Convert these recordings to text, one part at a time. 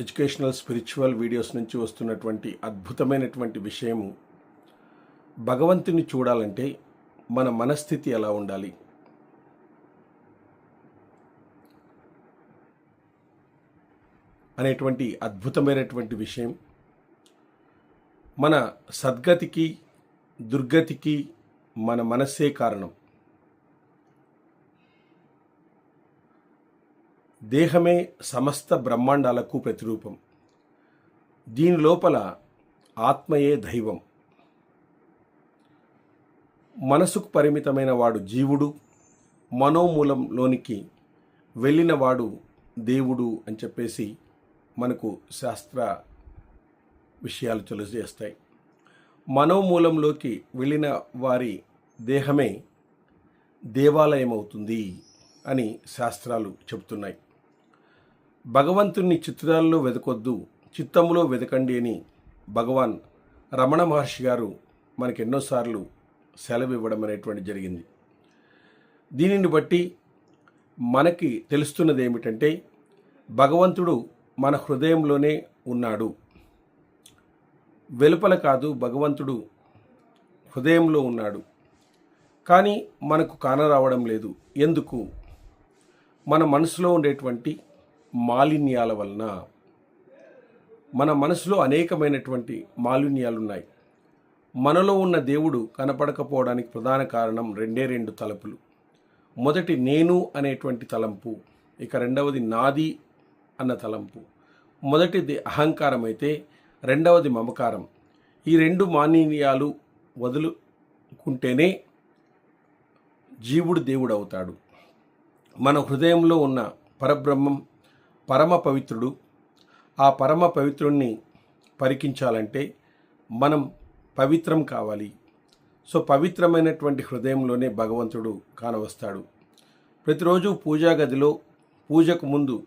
Educational spiritual videos నుంచి వస్తున్నటువంటి అద్భుతమైనటువంటి విషయము. భగవంతుని చూడాలంటే మన మనస్థితి ఎలా ఉండాలి? అనేటువంటి అద్భుతమైనటువంటి విషయం. మన సద్గతికి దుర్గతికి మన మనస్సే కారణం. దేహమే సమస్త బ్రహ్మాండాలకు ప్రతిరూపం. దీని లోపల ఆత్మయే దైవం. మనసుకు పరిమితమైన వాడు జీవుడు మనోమూలంలోనికి వెళ్ళినవాడు దేవుడు అని చెప్పేసి మనకు శాస్త్ర విషయాలు తెలియజేస్తాయి. మనోమూలంలోకి వెళ్ళిన వారి దేహమే దేవాలయం అవుతుంది అని శాస్త్రాలు చెబుతున్నాయి. భగవంతుణ్ణి చిత్రాల్లో వెతకొద్దు చిత్తములో వెతకండి అని భగవాన్ రమణ మహర్షి గారు మనకి ఎన్నోసార్లు సెలవు ఇవ్వడం అనేటువంటి జరిగింది. దీనిని బట్టి మనకి తెలుస్తున్నది ఏమిటంటే భగవంతుడు మన హృదయంలోనే ఉన్నాడు. వెలుపల కాదు భగవంతుడు హృదయంలో ఉన్నాడు. కానీ మనకు కానరావడం లేదు. ఎందుకు? మన మనసులో ఉండేటువంటి మాలిన్యాల వలన మన మనసులో అనేకమైనటువంటి మాలిన్యాలు ఉన్నాయి మనలో ఉన్న దేవుడు కనపడకపోవడానికి ప్రధాన కారణం రెండే రెండు తలపులు. మొదటి నేను అనేటువంటి తలంపు ఇక రెండవది నాది అన్న తలంపు. మొదటిది అహంకారం అయితే రెండవది మమకారం. ఈ రెండు మానీయాలు వదులుకుంటేనే జీవుడు దేవుడు అవుతాడు. మన హృదయంలో ఉన్న పరబ్రహ్మం పరమ పవిత్రుడు. ఆ పరమ పవిత్రుణ్ణి పరికించాలంటే మనం పవిత్రం కావాలి. సో పవిత్రమైనటువంటి హృదయంలోనే భగవంతుడు కానవస్తాడు. ప్రతిరోజు పూజా గదిలో పూజకు ముందు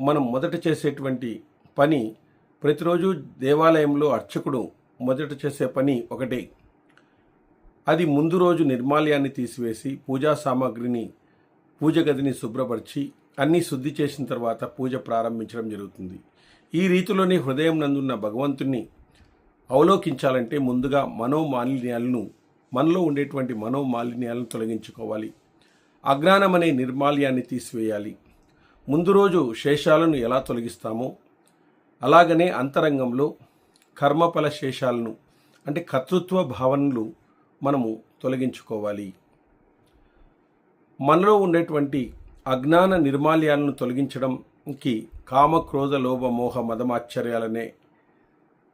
మనం మొదట చేసేటువంటి పని ప్రతిరోజు దేవాలయంలో అర్చకుడు మొదట చేసే పని ఒకటే. అది ముందు రోజు నిర్మాల్యాన్ని తీసివేసి పూజా సామాగ్రిని పూజ గదిని శుభ్రపరిచి అన్నీ శుద్ధి చేసిన తర్వాత పూజ ప్రారంభించడం జరుగుతుంది. ఈ రీతిలోనే హృదయం నందున్న భగవంతుణ్ణి అవలోకించాలంటే ముందుగా మనోమాలిన్యాలను మనలో ఉండేటువంటి మనోమాలిన్యాలను తొలగించుకోవాలి. అజ్ఞానం అనే నిర్మాల్యాన్ని తీసివేయాలి. ముందు రోజు శేషాలను ఎలా తొలగిస్తామో అలాగనే అంతరంగంలో కర్మఫల శేషాలను అంటే కర్తృత్వ భావనలు మనము తొలగించుకోవాలి. మనలో ఉండేటువంటి అజ్ఞాన నిర్మాల్యాలను తొలగించడంకి కామ క్రోధ లోభ మోహ మదమాశ్చర్యాలనే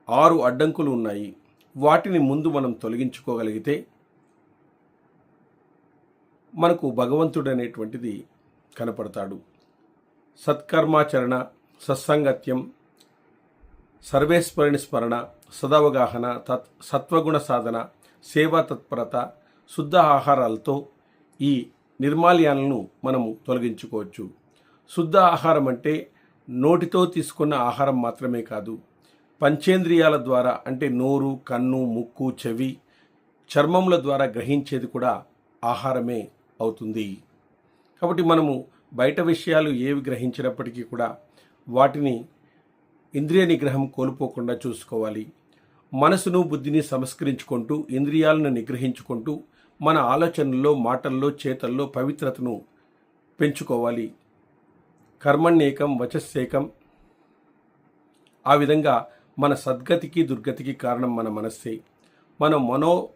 ఆరు అడ్డంకులు ఉన్నాయి. వాటిని ముందు మనం తొలగించుకోగలిగితే మనకు భగవంతుడు అనేటువంటిది కనపడతాడు. సత్కర్మాచరణ సత్సంగత్యం సర్వేశ్వరుని స్మరణ సదవగాహన తత్ సత్వగుణ సాధన సేవా తత్పరత శుద్ధ ఆహారాలతో ఈ నిర్మాల్యాలను మనము తొలగించుకోవచ్చు. శుద్ధ ఆహారం అంటే నోటితో తీసుకున్న ఆహారం మాత్రమే కాదు పంచేంద్రియాల ద్వారా అంటే నోరు కన్ను ముక్కు చెవి చర్మముల ద్వారా గ్రహించేది కూడా ఆహారమే అవుతుంది. కాబట్టి మనము బయట విషయాలు ఏవి గ్రహించినప్పటికీ కూడా వాటిని ఇంద్రియ నిగ్రహం కోల్పోకుండా చూసుకోవాలి. మనసును బుద్ధిని సంస్కరించుకుంటూ ఇంద్రియాలను నిగ్రహించుకుంటూ మన ఆలోచనల్లో మాటల్లో చేతల్లో పవిత్రతను పెంచుకోవాలి. కర్మణ్యేకం వచస్సేకం ఆ విధంగా మన సద్గతికి దుర్గతికి కారణం మన మనస్సే. మన మనో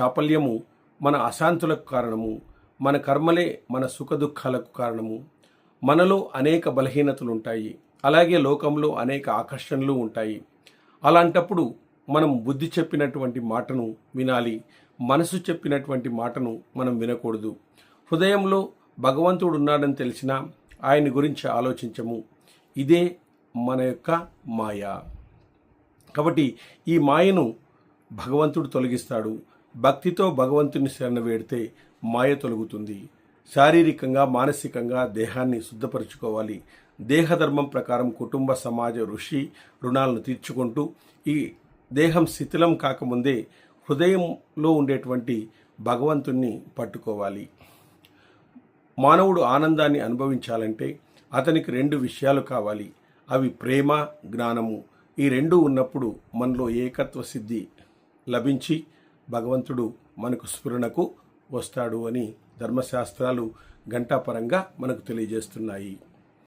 చాపల్యము మన అశాంతులకు కారణము మన కర్మలే మన సుఖ దుఃఖాలకు కారణము. మనలో అనేక బలహీనతలు ఉంటాయి. అలాగే లోకంలో అనేక ఆకర్షణలు ఉంటాయి. అలాంటప్పుడు మనం బుద్ధి చెప్పినటువంటి మాటను వినాలి మనసు చెప్పినటువంటి మాటను మనం వినకూడదు. హృదయంలో భగవంతుడు ఉన్నాడని తెలిసినా ఆయన గురించి ఆలోచించము. ఇదే మన యొక్క మాయ. కాబట్టి ఈ మాయను భగవంతుడు తొలగిస్తాడు. భక్తితో భగవంతుని శరణ వేడితే మాయ తొలగుతుంది. శారీరకంగా మానసికంగా దేహాన్ని శుద్ధపరచుకోవాలి. దేహధర్మం ప్రకారం కుటుంబ సమాజ ఋషి రుణాలను తీర్చుకుంటూ ఈ దేహం శిథిలం కాకముందే హృదయంలో ఉండేటువంటి భగవంతుణ్ణి పట్టుకోవాలి. మానవుడు ఆనందాన్ని అనుభవించాలంటే అతనికి రెండు విషయాలు కావాలి. అవి ప్రేమ జ్ఞానము. ఈ రెండు ఉన్నప్పుడు మనలో ఏకత్వ సిద్ధి లభించి భగవంతుడు మనకు స్ఫురణకు వస్తాడు అని ధర్మశాస్త్రాలు గంటాపరంగా మనకు తెలియజేస్తున్నాయి.